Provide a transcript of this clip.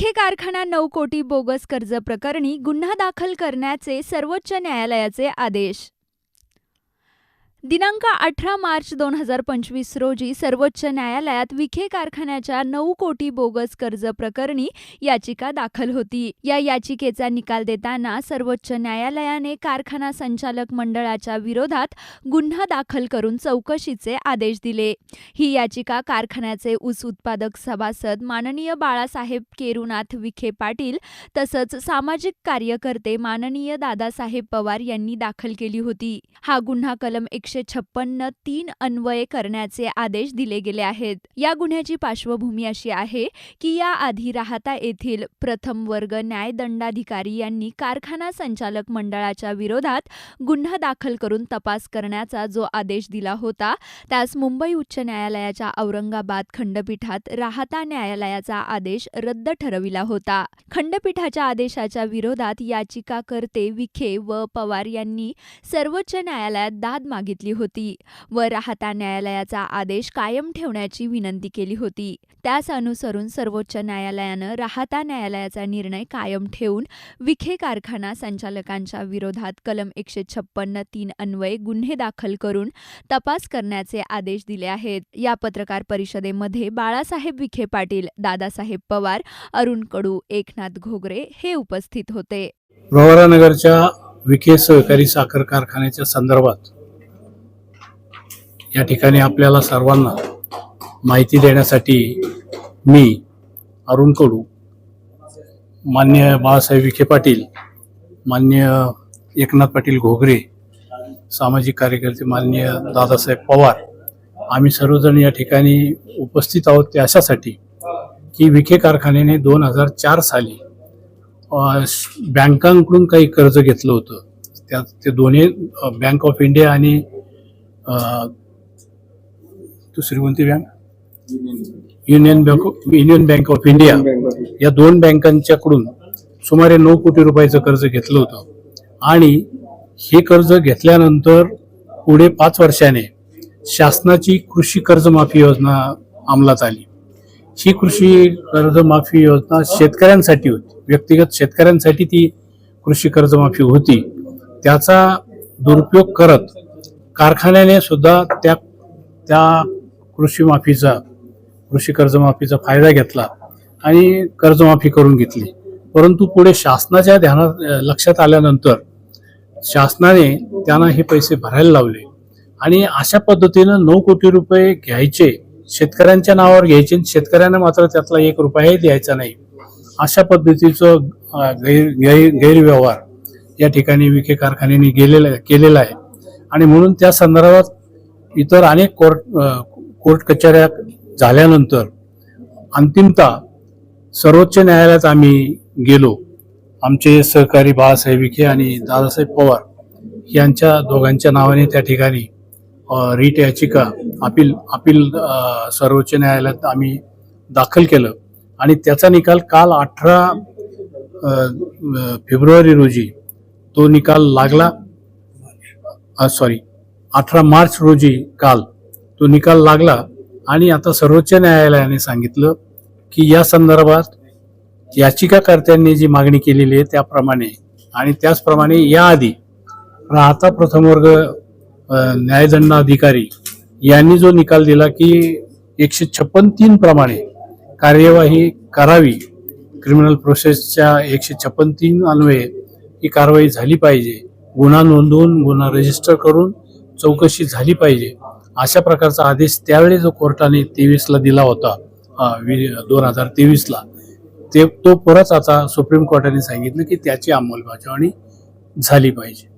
कारखाना नऊ कोटी बोगस कर्ज प्रकरणी गुन्हा दाखल करण्याचे सर्वोच्च न्यायालयाचे आदेश. दिनांक अठरा मार्च दोन हजार पंचवीस रोजी सर्वोच्च न्यायालयात विखे कारखान्याच्या नऊ कोटी बोगस कर्ज प्रकरणी याचिका दाखल होती. या याचिकेचा निकाल देताना सर्वोच्च न्यायालयाने कारखाना संचालक मंडळाच्या विरोधात गुन्हा दाखल करून चौकशीचे आदेश दिले. ही याचिका कारखान्याचे ऊस उत्पादक सभासद माननीय बाळासाहेब केरुनाथ विखे पाटील तसंच सामाजिक कार्यकर्ते माननीय दादासाहेब पवार यांनी दाखल केली होती. हा गुन्हा कलम एकशे छप्पन्न तीन अन्वये करण्याचे आदेश दिले गेले आहेत. या गुन्ह्याची पार्श्वभूमी अशी आहे की याआधी राहता येथील प्रथम वर्ग न्यायदंडाधिकारी यांनी कारखाना संचालक मंडळाच्या विरोधात गुन्हा दाखल करून तपास करण्याचा जो आदेश दिला होता त्यास मुंबई उच्च न्यायालयाच्या औरंगाबाद खंडपीठात राहता न्यायालयाचा आदेश रद्द ठरविला होता. खंडपीठाच्या आदेशाच्या विरोधात याचिकाकर्ते विखे व पवार यांनी सर्वोच्च न्यायालयात दाद मागितली होती. व राहता न्यायालयाचा आदेश कायम ठेवण्याची विनंती केली होती. त्यास अनुसरून सर्वोच्च न्यायालयानं राहता न्यायालयाचा निर्णय कायम ठेवून विखे कारखाना संचालकांच्या विरोधात कलम एकशे छप्पन्न तीन अन्वये गुन्हे दाखल करून तपास करण्याचे आदेश दिले आहेत. या पत्रकार परिषदेमध्ये बाळासाहेब विखे पाटील दादासाहेब पवार अरुण कडू एकनाथ घोगरे हे उपस्थित होते. विखे सहकारी साखर कारखान्याच्या संदर्भात या ठिकाणी आपल्याला सर्वांना माहिती देण्यासाठी मी अरुण कडू मान्य बाळासाहेब विखे पाटील मान्य एकनाथ पाटील घोगरे सामाजिक कार्यकर्ते मान्य दादासाहेब पवार आम्ही सर्वजण या ठिकाणी उपस्थित आहोत ते अशासाठी की विखे कारखान्याने दोन हजार चार साली बँकांकडून काही कर्ज घेतलं होतं. त्यात ते दोन्ही बँक ऑफ इंडिया आणि दुसरी कोणती bank union bank union bank of India या दोन बँकांच्याकडून सुमारे नऊ कोटी रुपयाचं कर्ज घेतलं होतं. आणि हे कर्ज घेतल्यानंतर पुढे पाच वर्षाने शासनाची कृषी कर्जमाफी योजना अंमलात आली. ही कृषी कर्जमाफी योजना शेतकऱ्यांसाठी होती. व्यक्तिगत शेतकऱ्यांसाठी ती कृषी कर्जमाफी होती. त्याचा दुरुपयोग करत कारखान्याने सुद्धा त्या त्या कृषी माफीचा कृषी कर्जमाफीचा फायदा घेतला आणि कर्जमाफी करून घेतली. परंतु पुढे शासनाच्या ध्यानात लक्षात आल्यानंतर शासनाने त्यांना हे पैसे भरायला लावले. आणि अशा पद्धतीनं नऊ कोटी रुपये घ्यायचे शेतकऱ्यांच्या नावावर घ्यायचे आणि शेतकऱ्यांना मात्र त्यातला एक रुपयाही द्यायचा नाही. अशा पद्धतीचं गैर गैर गैरव्यवहार या ठिकाणी विखे कारखान्याने गेलेला केलेला आहे. आणि म्हणून त्या संदर्भात इतर अनेक कोर्ट कोर्ट कचऱ्या झाल्यानंतर अंतिमतः सर्वोच्च न्यायालयात आम्ही गेलो. आमचे सहकारी बाळासाहेब विखे आणि दादासाहेब पवार यांच्या दोघांच्या नावाने त्या ठिकाणी रीट याचिका अपील अपील सर्वोच्च न्यायालयात आम्ही दाखल केलं. आणि त्याचा निकाल काल अठरा फेब्रुवारी रोजी तो निकाल लागला. सॉरी अठरा मार्च रोजी काल तो निकाल लागला आणि आता सर्वोच्च न्यायालयाने सांगितलं की या संदर्भात याचिकाकर्त्यांनी जी मागणी केलेली आहे त्याप्रमाणे आणि त्याचप्रमाणे याआधी राहता प्रथम वर्ग अ, न्यायदंडाधिकारी यांनी जो निकाल दिला की एकशे छप्पन तीन प्रमाणे कार्यवाही करावी क्रिमिनल प्रोसेसच्या एकशे छप्पन तीन अन्वये ही कारवाई झाली पाहिजे गुन्हा नोंदवून गुन्हा रजिस्टर करून चौकशी झाली पाहिजे. अशा प्रकारचा आदेश त्यावेळी जो कोर्टाने तेवीसला दिला होता दोन हजार तेवीसला ते तो परत आता सुप्रीम कोर्टाने सांगितलं की त्याची अंमलबजावणी झाली पाहिजे.